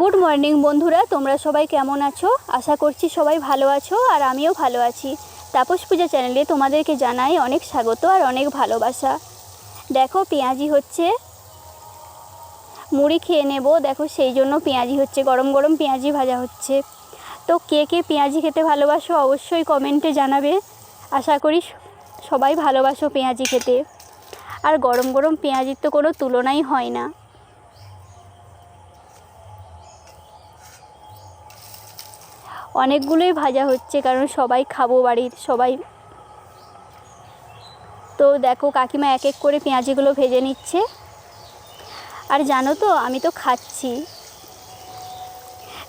Good morning বন্ধুরা, তোমরা সবাই কেমন আছো? আশা করছি সবাই ভালো আছো আর আমিও ভালো আছি। তাপস পূজা চ্যানেলে তোমাদেরকে জানাই অনেক স্বাগত আর অনেক ভালোবাসা। দেখো, পেঁয়াজি হচ্ছে। মুড়ি খেয়ে নেব, দেখো সেই জন্য পেঁয়াজি হচ্ছে, গরম গরম পেঁয়াজি ভাজা হচ্ছে। তো কে কে পেঁয়াজি খেতে ভালোবাসো অবশ্যই কমেন্টে জানাবে। আশা করি সবাই ভালোবাসো পেঁয়াজি খেতে। আর গরম গরম পেঁয়াজির তো কোনো তুলনাই হয় না। অনেকগুলোই ভাজা হচ্ছে, কারণ সবাই খাব বাড়ির, সবাই। তো দেখো, কাকিমা এক এক করে পেঁয়াজিগুলো ভেজে নিচ্ছে। আর জানো তো, আমি তো খাচ্ছি।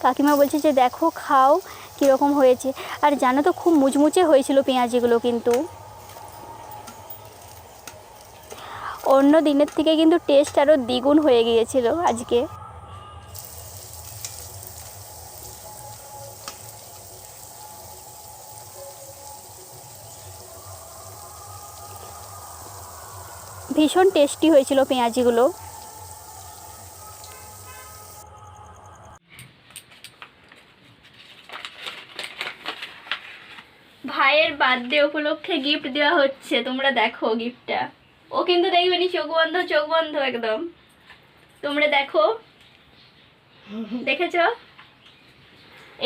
কাকিমা বলছে যে, দেখো, খাও, কীরকম হয়েছে। আর জানো তো, খুব মুচমুচে হয়েছিল পেঁয়াজিগুলো কিন্তু। অন্য দিনের থেকে কিন্তু টেস্ট আরও দ্বিগুণ হয়ে গিয়েছিল আজকে। ভীষণ টেস্টি হয়েছিল পেঁয়াজিগুলো। ভাইয়ের বার্থডে উপলক্ষে গিফট দেওয়া হচ্ছে তোমরা দেখো গিফটটা ও কিন্তু দেখবে নি চোখ বন্ধ চোখ বন্ধ একদম। তোমরা দেখো। দেখেছ?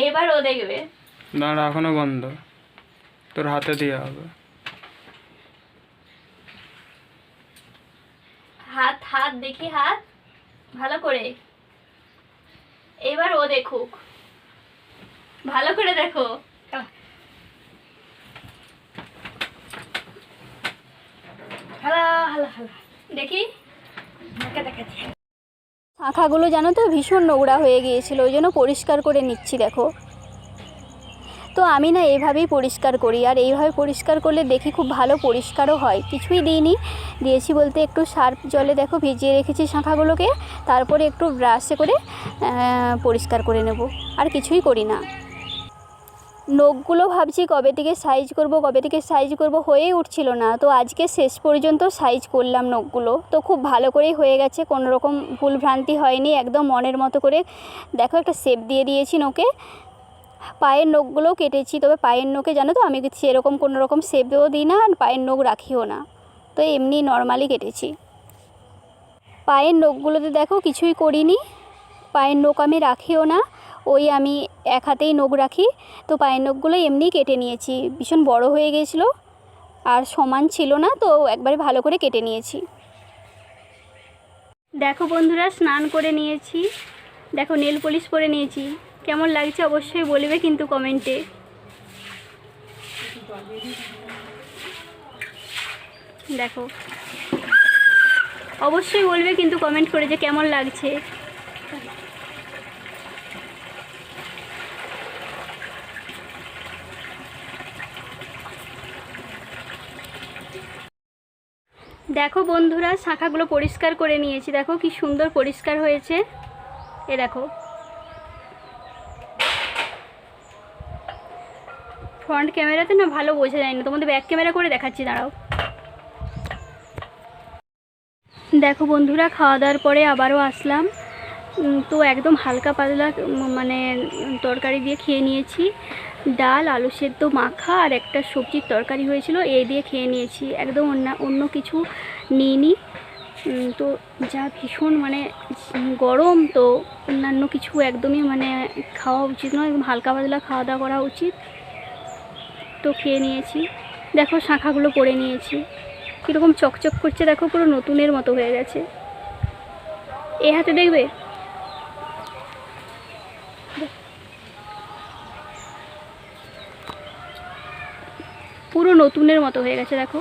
এবার ও দেখবে। দাঁড়া এখনও বন্ধ। তোর হাতে দেওয়া হবে। হাত হাত দেখি হাত। ভালো করে। এবার ও দেখুক। ভালো করে দেখো। দেখি। শাখাগুলো জানো তো ভীষণ নোংরা হয়ে গিয়েছিল ওই জন্য পরিষ্কার করে নিচ্ছি দেখো। তো আমি না এইভাবেই পরিষ্কার করি। আর এইভাবে পরিষ্কার করলে দেখি খুব ভালো পরিষ্কারও হয়। কিছুই দিইনি। দিয়েছি বলতে একটু সার্ফ জলে দেখো ভিজিয়ে রেখেছি শাঁখাগুলোকে। তারপরে একটু ব্রাশে করে পরিষ্কার করে নেব। আর কিছুই করি না। নখগুলো ভাবছি কবে থেকে সাইজ করব, কবে থেকে সাইজ করব হয়েই উঠছিল না। তো আজকে শেষ পর্যন্ত সাইজ করলাম নখগুলো। তো খুব ভালো করেই হয়ে গেছে। কোনো রকম ভুল ভ্রান্তি হয়নি। একদম মনের মতো করে দেখো একটা শেপ দিয়ে দিয়েছি নখে। পায়ের নখগুলোও কেটেছি, তবে পায়ের নখে জানো তো আমি সেরকম কোনো রকম শেপও দিই না আর পায়ের নখ রাখিও না। তো এমনি নর্মালি কেটেছি। পায়ের নখগুলোতে দেখো কিছুই করিনি। পায়ের নখ আমি রাখিও না, ওই আমি এক হাতেই নখ রাখি। তো পায়ের নখগুলো এমনিই কেটে নিয়েছি, ভীষণ বড় হয়ে গেছিল আর সমান ছিল না, তো একবারে ভালো করে কেটে নিয়েছি। দেখো বন্ধুরা, স্নান করে নিয়েছি। দেখো নেল পলিশ পরে নিয়েছি। কেমন লাগছে অবশ্যই বলবে কিন্তু কমেন্টে। দেখো। অবশ্যই বলবে কিন্তু কমেন্ট করে যে কেমন লাগছে। দেখো বন্ধুরা, শাখাগুলো পরিষ্কার করে নিয়েছি। দেখো কি সুন্দর পরিষ্কার হয়েছে। এ দেখো। ফ্রন্ট ক্যামেরাতে না ভালো বোঝা যায় না। তোমাদের ব্যাক ক্যামেরা করে দেখাচ্ছি, দাঁড়াও। দেখো বন্ধুরা খাওয়া দাওয়ার পরে আবারও আসলাম। তো একদম হালকা পাতলা মানে তরকারি দিয়ে খেয়ে নিয়েছি। ডাল, আলু সেদ্ধ, মাখা আর একটা সবজির তরকারি হয়েছিল, এই দিয়ে খেয়ে নিয়েছি। একদম অন্য অন্য কিছু নিইনি। তো যা ভীষণ মানে গরম, তো অন্যান্য কিছু একদমই মানে খাওয়া উচিত নয়, একদম হালকা পাতলা খাওয়া দাওয়া করা উচিত। তো খেয়ে নিয়েছি। দেখো শাঁখাগুলো পরে নিয়েছি। কীরকম চকচক করছে, দেখো পুরো নতুনের মতো হয়ে গেছে। এ হাতে দেখবে? পুরো নতুনের মতো হয়ে গেছে, দেখো।